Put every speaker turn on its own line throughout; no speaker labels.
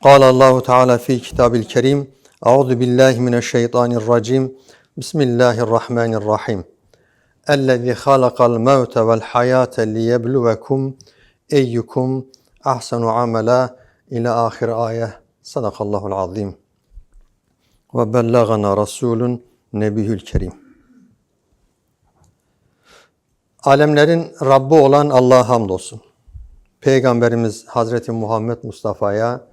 قال الله تعالى في كتاب الكريم أعوذ بالله من الشيطان الرجيم بسم الله الرحمن الرحيم الذي خلق الموت والحياة ليبلوكم أيكم أحسن عملا إلى آخر آية صدق الله العظيم وبلغنا رسول نبي الكريم Alemlerin Rabbi olan Allah'a hamdolsun. Peygamberimiz Hazreti Muhammed Mustafa'ya,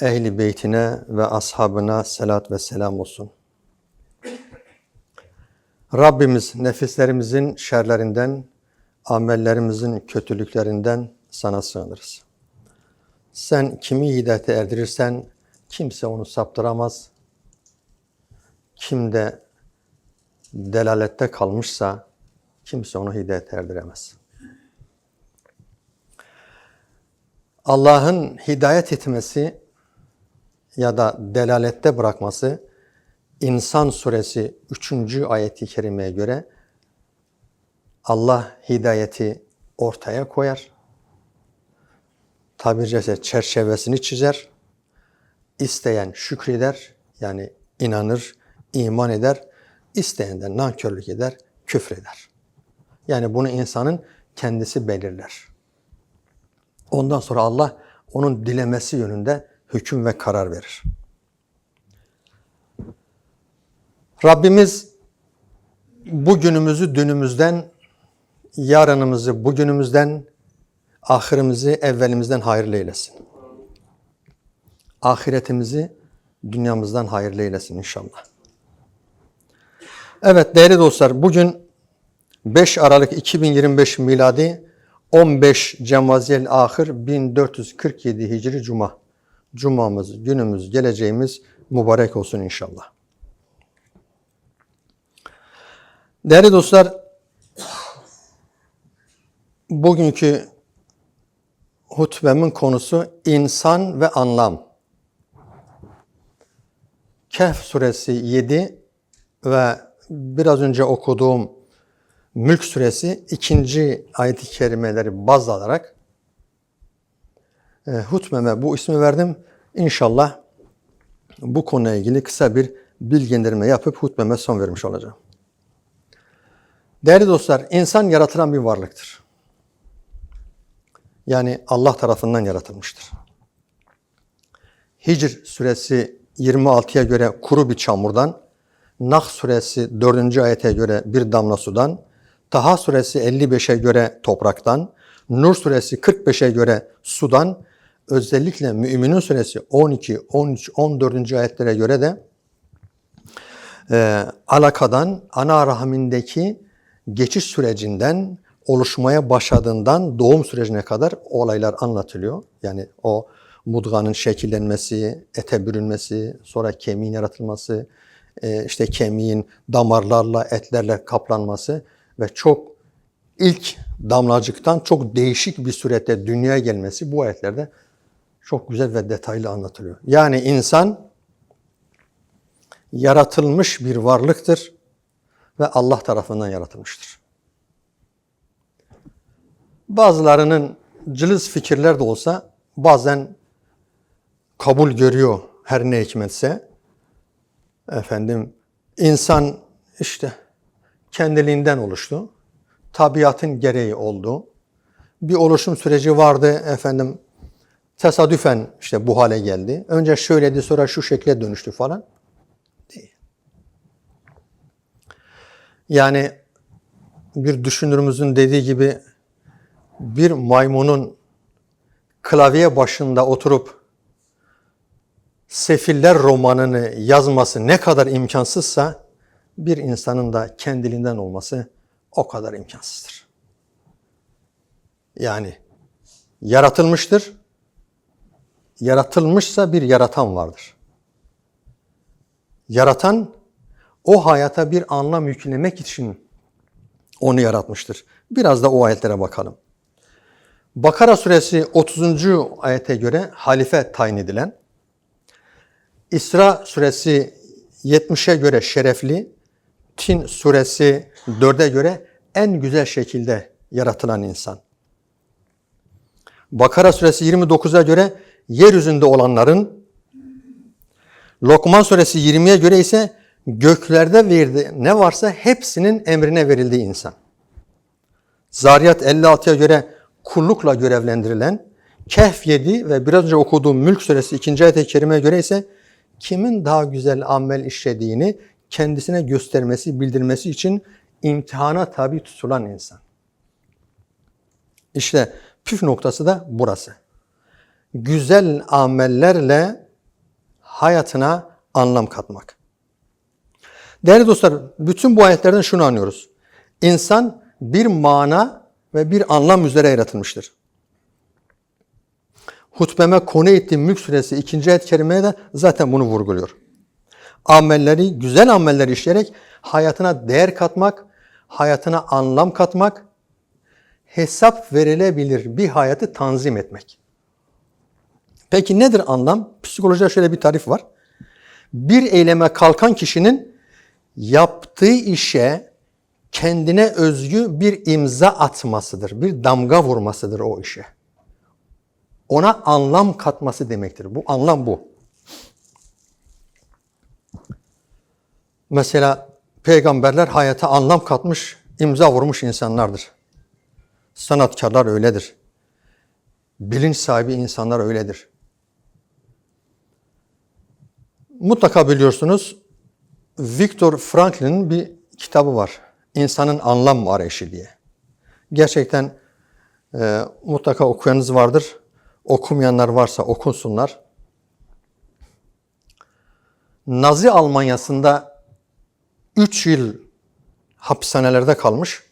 ehli beytine ve ashabına selat ve selam olsun. Rabbimiz nefislerimizin şerlerinden, amellerimizin kötülüklerinden sana sığınırız. Sen kimi hidayete erdirirsen kimse onu saptıramaz. Kim de delalette kalmışsa kimse onu hidayete erdiremez. Allah'ın hidayet etmesi ya da delalette bırakması İnsan suresi 3. ayeti kerimeye göre Allah hidayeti ortaya koyar. Tabiri caizse çerçevesini çizer. İsteyen şükreder yani inanır, iman eder. İsteyen de nankörlük eder, küfreder. Yani bunu insanın kendisi belirler. Ondan sonra Allah onun dilemesi yönünde hüküm ve karar verir. Rabbimiz bugünümüzü dünümüzden, yarınımızı bugünümüzden, ahirimizi evvelimizden hayırlı eylesin. Ahiretimizi dünyamızdan hayırlı eylesin inşallah. Evet değerli dostlar bugün 5 Aralık 2025 miladi 15 Cemaziyel Ahir 1447 Hicri Cuma. Cumamız, günümüz, geleceğimiz mübarek olsun inşallah. Değerli dostlar, bugünkü hutbemin konusu insan ve anlam. Kehf suresi 7 ve biraz önce okuduğum Mülk suresi ikinci ayet-i kerimeleri baz alarak e, hutbeme bu ismi verdim. İnşallah bu konuyla ilgili kısa bir bilgilendirme yapıp hutbeme son vermiş olacağım. Değerli dostlar, insan yaratılan bir varlıktır. Yani Allah tarafından yaratılmıştır. Hicr suresi 26'ya göre kuru bir çamurdan, Nah suresi 4. ayete göre bir damla sudan, Taha suresi 55'e göre topraktan, Nur suresi 45'e göre sudan, özellikle Müminun suresi 12, 13, 14. ayetlere göre de e, alakadan, ana rahmindeki geçiş sürecinden, oluşmaya başladığından doğum sürecine kadar olaylar anlatılıyor. Yani o mudganın şekillenmesi, ete bürünmesi, sonra kemiğin yaratılması, e, işte kemiğin damarlarla, etlerle kaplanması ve çok ilk damlacıktan çok değişik bir surette dünyaya gelmesi bu ayetlerde çok güzel ve detaylı anlatılıyor. Yani insan yaratılmış bir varlıktır ve Allah tarafından yaratılmıştır. Bazılarının cılız fikirler de olsa bazen kabul görüyor her ne hikmetse. Efendim insan işte kendiliğinden oluştu. Tabiatın gereği oldu. Bir oluşum süreci vardı efendim. Tesadüfen işte bu hale geldi. Önce şöyleydi sonra şu şekle dönüştü falan. Değil. Yani bir düşünürümüzün dediği gibi bir maymunun klavye başında oturup Sefiller romanını yazması ne kadar imkansızsa bir insanın da kendiliğinden olması o kadar imkansızdır. Yani yaratılmıştır. Yaratılmışsa bir yaratan vardır. Yaratan o hayata bir anlam yüklemek için onu yaratmıştır. Biraz da o ayetlere bakalım. Bakara suresi 30. ayete göre halife tayin edilen, İsra suresi 70'e göre şerefli, Tin suresi 4'e göre en güzel şekilde yaratılan insan. Bakara suresi 29'a göre yeryüzünde olanların Lokman suresi 20'ye göre ise göklerde verdi ne varsa hepsinin emrine verildiği insan. Zariyat 56'ya göre kullukla görevlendirilen, Kehf 7 ve biraz önce okuduğum Mülk suresi 2. ayet-i kerimeye göre ise kimin daha güzel amel işlediğini kendisine göstermesi, bildirmesi için imtihana tabi tutulan insan. İşte püf noktası da burası. Güzel amellerle hayatına anlam katmak. Değerli dostlar, bütün bu ayetlerden şunu anlıyoruz. İnsan bir mana ve bir anlam üzere yaratılmıştır. Hutbeme konu ettiğim Mülk Suresi 2. ayet-i kerimeye de zaten bunu vurguluyor. Amelleri, güzel amelleri işleyerek hayatına değer katmak, hayatına anlam katmak, hesap verilebilir bir hayatı tanzim etmek. Peki nedir anlam? Psikolojide şöyle bir tarif var. Bir eyleme kalkan kişinin yaptığı işe kendine özgü bir imza atmasıdır. Bir damga vurmasıdır o işe. Ona anlam katması demektir. Bu anlam bu. Mesela peygamberler hayata anlam katmış, imza vurmuş insanlardır. Sanatkarlar öyledir. Bilinç sahibi insanlar öyledir. Mutlaka biliyorsunuz Viktor Franklin'in bir kitabı var. İnsanın Anlam Arayışı diye. Gerçekten e, mutlaka okuyanınız vardır. Okumayanlar varsa okunsunlar. Nazi Almanya'sında 3 yıl hapishanelerde kalmış.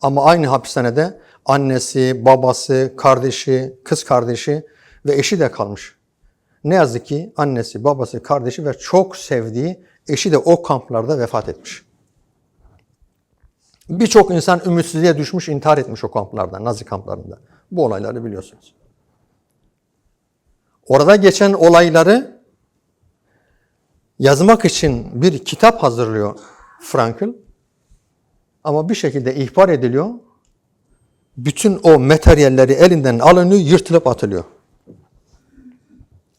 Ama aynı hapishanede annesi, babası, kardeşi, kız kardeşi ve eşi de kalmış. Ne yazık ki annesi, babası, kardeşi ve çok sevdiği eşi de o kamplarda vefat etmiş. Birçok insan ümitsizliğe düşmüş, intihar etmiş o kamplarda, Nazi kamplarında. Bu olayları biliyorsunuz. Orada geçen olayları yazmak için bir kitap hazırlıyor Frankl. Ama bir şekilde ihbar ediliyor. Bütün o materyalleri elinden alınıyor, yırtılıp atılıyor.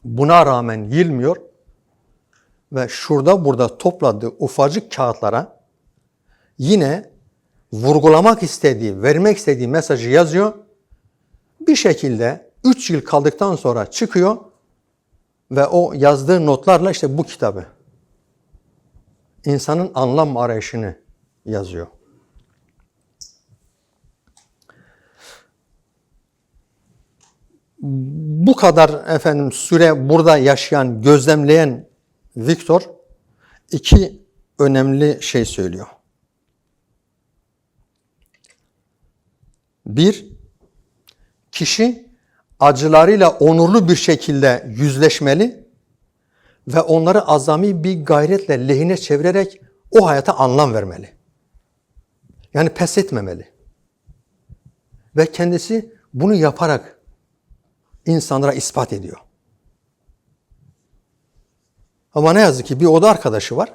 Buna rağmen yılmıyor ve şurada burada topladığı ufacık kağıtlara yine vurgulamak istediği, vermek istediği mesajı yazıyor. Bir şekilde 3 yıl kaldıktan sonra çıkıyor ve o yazdığı notlarla işte bu kitabı insanın anlam arayışını yazıyor. Bu kadar efendim süre burada yaşayan, gözlemleyen Viktor iki önemli şey söylüyor. Bir, kişi acılarıyla onurlu bir şekilde yüzleşmeli ve onları azami bir gayretle lehine çevirerek o hayata anlam vermeli. Yani pes etmemeli. Ve kendisi bunu yaparak insanlara ispat ediyor. Ama ne yazık ki bir oda arkadaşı var.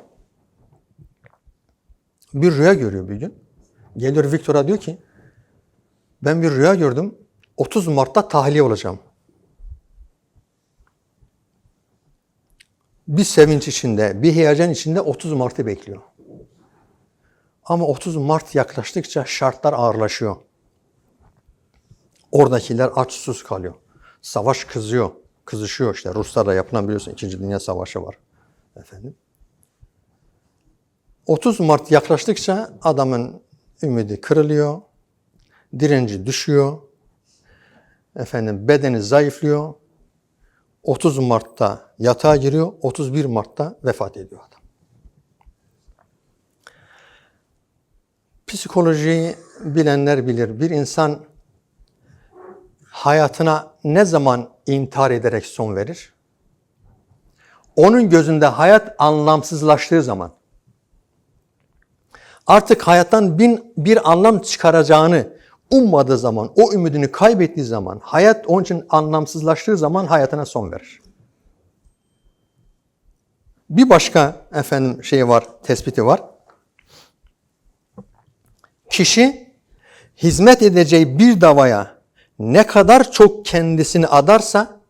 Bir rüya görüyor bir gün. Geliyor Viktor'a diyor ki ben bir rüya gördüm. 30 Mart'ta tahliye olacağım. Bir sevinç içinde, bir heyecan içinde 30 Mart'ı bekliyor. Ama 30 Mart yaklaştıkça şartlar ağırlaşıyor. Oradakiler aç susuz kalıyor. Savaş kızıyor, kızışıyor işte. Ruslarla yapılan biliyorsun 2. Dünya Savaşı var. Efendim. 30 Mart yaklaştıkça adamın ümidi kırılıyor, direnci düşüyor, efendim bedeni zayıflıyor. 30 Mart'ta yatağa giriyor, 31 Mart'ta vefat ediyor adam. Psikolojiyi bilenler bilir. Bir insan hayatına ne zaman intihar ederek son verir? Onun gözünde hayat anlamsızlaştığı zaman, artık hayattan bin, bir anlam çıkaracağını ummadığı zaman, o ümidini kaybettiği zaman, hayat onun için anlamsızlaştığı zaman hayatına son verir. Bir başka efendim şey var, tespiti var. Kişi hizmet edeceği bir davaya ne kadar çok kendisini adarsa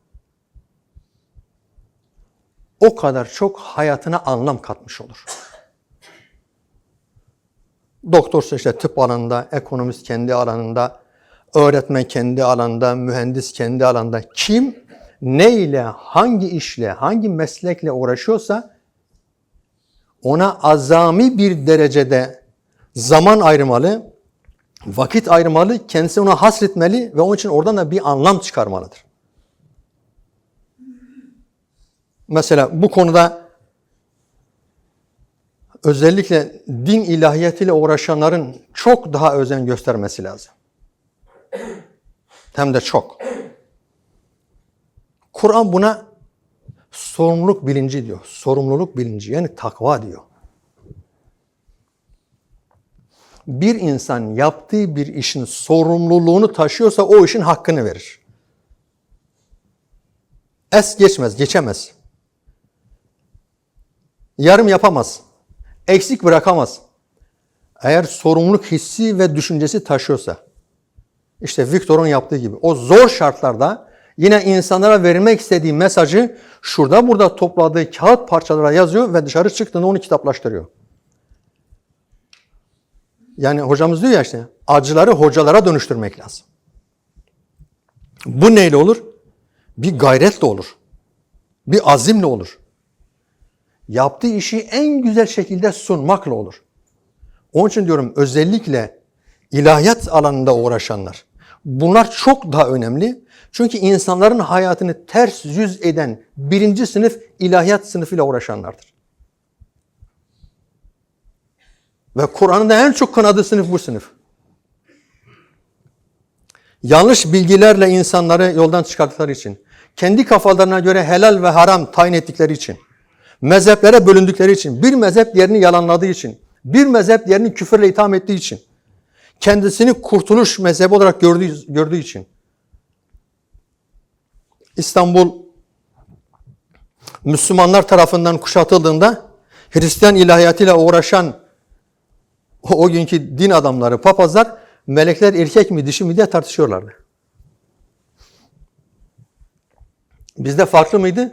o kadar çok hayatına anlam katmış olur. Doktorsa işte tıp alanında, ekonomist kendi alanında, öğretmen kendi alanında, mühendis kendi alanında kim ne ile, hangi işle, hangi meslekle uğraşıyorsa ona azami bir derecede zaman ayırmalı, vakit ayırmalı, kendisi ona hasretmeli ve onun için oradan da bir anlam çıkarmalıdır. Mesela bu konuda özellikle din ilahiyetiyle uğraşanların çok daha özen göstermesi lazım. Hem de çok. Kur'an buna sorumluluk bilinci diyor. Sorumluluk bilinci yani takva diyor. Bir insan yaptığı bir işin sorumluluğunu taşıyorsa o işin hakkını verir. Es geçmez, geçemez. Yarım yapamaz. Eksik bırakamaz. Eğer sorumluluk hissi ve düşüncesi taşıyorsa, işte Victor'un yaptığı gibi o zor şartlarda yine insanlara vermek istediği mesajı şurada burada topladığı kağıt parçalara yazıyor ve dışarı çıktığında onu kitaplaştırıyor. Yani hocamız diyor ya işte acıları hocalara dönüştürmek lazım. Bu neyle olur? Bir gayretle olur. Bir azimle olur. Yaptığı işi en güzel şekilde sunmakla olur. Onun için diyorum özellikle ilahiyat alanında uğraşanlar. Bunlar çok daha önemli. Çünkü insanların hayatını ters yüz eden birinci sınıf ilahiyat sınıfıyla uğraşanlardır. Ve Kur'an'ın en çok kanadığı sınıf bu sınıf. Yanlış bilgilerle insanları yoldan çıkarttıkları için, kendi kafalarına göre helal ve haram tayin ettikleri için, mezheplere bölündükleri için, bir mezhep diğerini yalanladığı için, bir mezhep diğerini küfürle itham ettiği için, kendisini kurtuluş mezhebi olarak gördüğü, gördüğü için, İstanbul Müslümanlar tarafından kuşatıldığında Hristiyan ilahiyatıyla uğraşan o, o günkü din adamları, papazlar melekler erkek mi dişi mi diye tartışıyorlardı. Bizde farklı mıydı?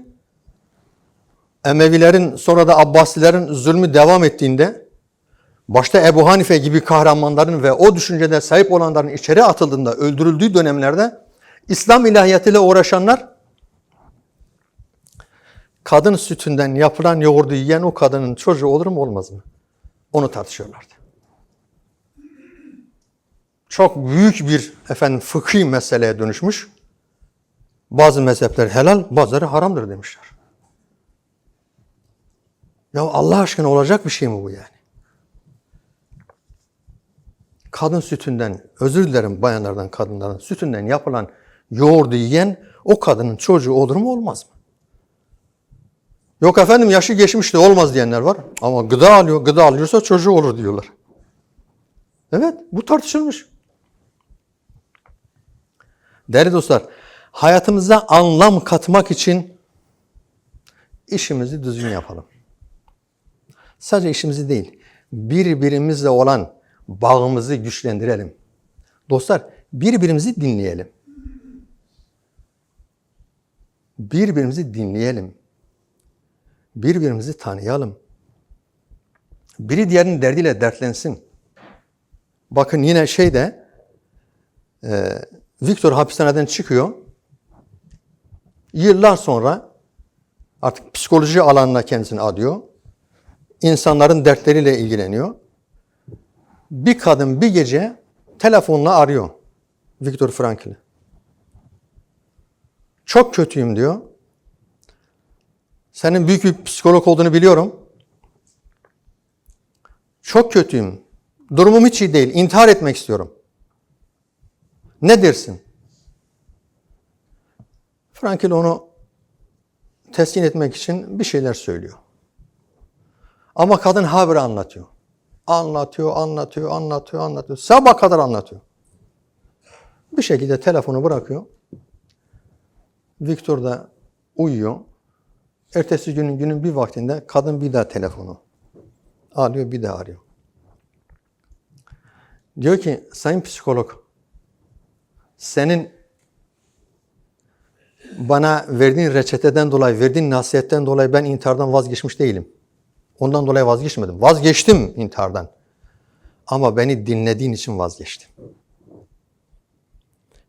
Emevilerin sonra da Abbasilerin zulmü devam ettiğinde başta Ebu Hanife gibi kahramanların ve o düşüncede sahip olanların içeri atıldığında öldürüldüğü dönemlerde İslam ilahiyatıyla uğraşanlar kadın sütünden yapılan yoğurdu yiyen o kadının çocuğu olur mu olmaz mı? Onu tartışıyorlardı. Çok büyük bir efendim fıkhi meseleye dönüşmüş. Bazı mezhepler helal, bazıları haramdır demişler. Ya Allah aşkına olacak bir şey mi bu yani? Kadın sütünden, özür dilerim bayanlardan, kadınlardan, sütünden yapılan yoğurdu yiyen o kadının çocuğu olur mu olmaz mı? Yok efendim yaşı geçmişti olmaz diyenler var. Ama gıda alıyor, gıda alıyorsa çocuğu olur diyorlar. Evet bu tartışılmış. Değerli dostlar, hayatımıza anlam katmak için işimizi düzgün yapalım. Sadece işimizi değil, birbirimizle olan bağımızı güçlendirelim. Dostlar, birbirimizi dinleyelim. Birbirimizi dinleyelim. Birbirimizi tanıyalım. Biri diğerinin derdiyle dertlensin. Bakın yine şeyde e, Victor hapishaneden çıkıyor. Yıllar sonra artık psikoloji alanına kendisini adıyor. İnsanların dertleriyle ilgileniyor. Bir kadın bir gece telefonla arıyor Viktor Frankl'i. Çok kötüyüm diyor. Senin büyük bir psikolog olduğunu biliyorum. Çok kötüyüm. Durumum hiç iyi değil. İntihar etmek istiyorum. Ne dersin? Frankl onu teskin etmek için bir şeyler söylüyor. Ama kadın haberi anlatıyor. Anlatıyor, anlatıyor, anlatıyor, anlatıyor. Sabah kadar anlatıyor. Bir şekilde telefonu bırakıyor. Victor da uyuyor. Ertesi günün günün bir vaktinde kadın bir daha telefonu alıyor, bir daha arıyor. Diyor ki, sayın psikolog, senin bana verdiğin reçeteden dolayı, verdiğin nasihatten dolayı ben intihardan vazgeçmiş değilim. Ondan dolayı vazgeçmedim. Vazgeçtim intihardan. Ama beni dinlediğin için vazgeçtim.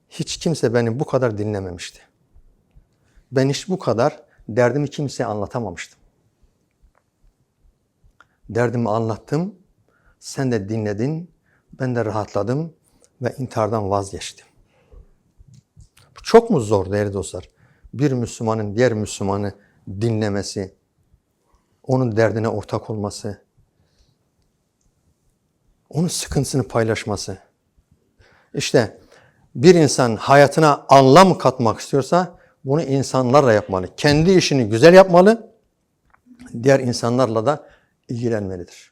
Hiç kimse beni bu kadar dinlememişti. Ben hiç bu kadar derdimi kimseye anlatamamıştım. Derdimi anlattım, sen de dinledin, ben de rahatladım ve intihardan vazgeçtim. Çok mu zor değerli dostlar? Bir Müslümanın diğer Müslümanı dinlemesi, onun derdine ortak olması, onun sıkıntısını paylaşması. İşte bir insan hayatına anlam katmak istiyorsa bunu insanlarla yapmalı. Kendi işini güzel yapmalı, diğer insanlarla da ilgilenmelidir.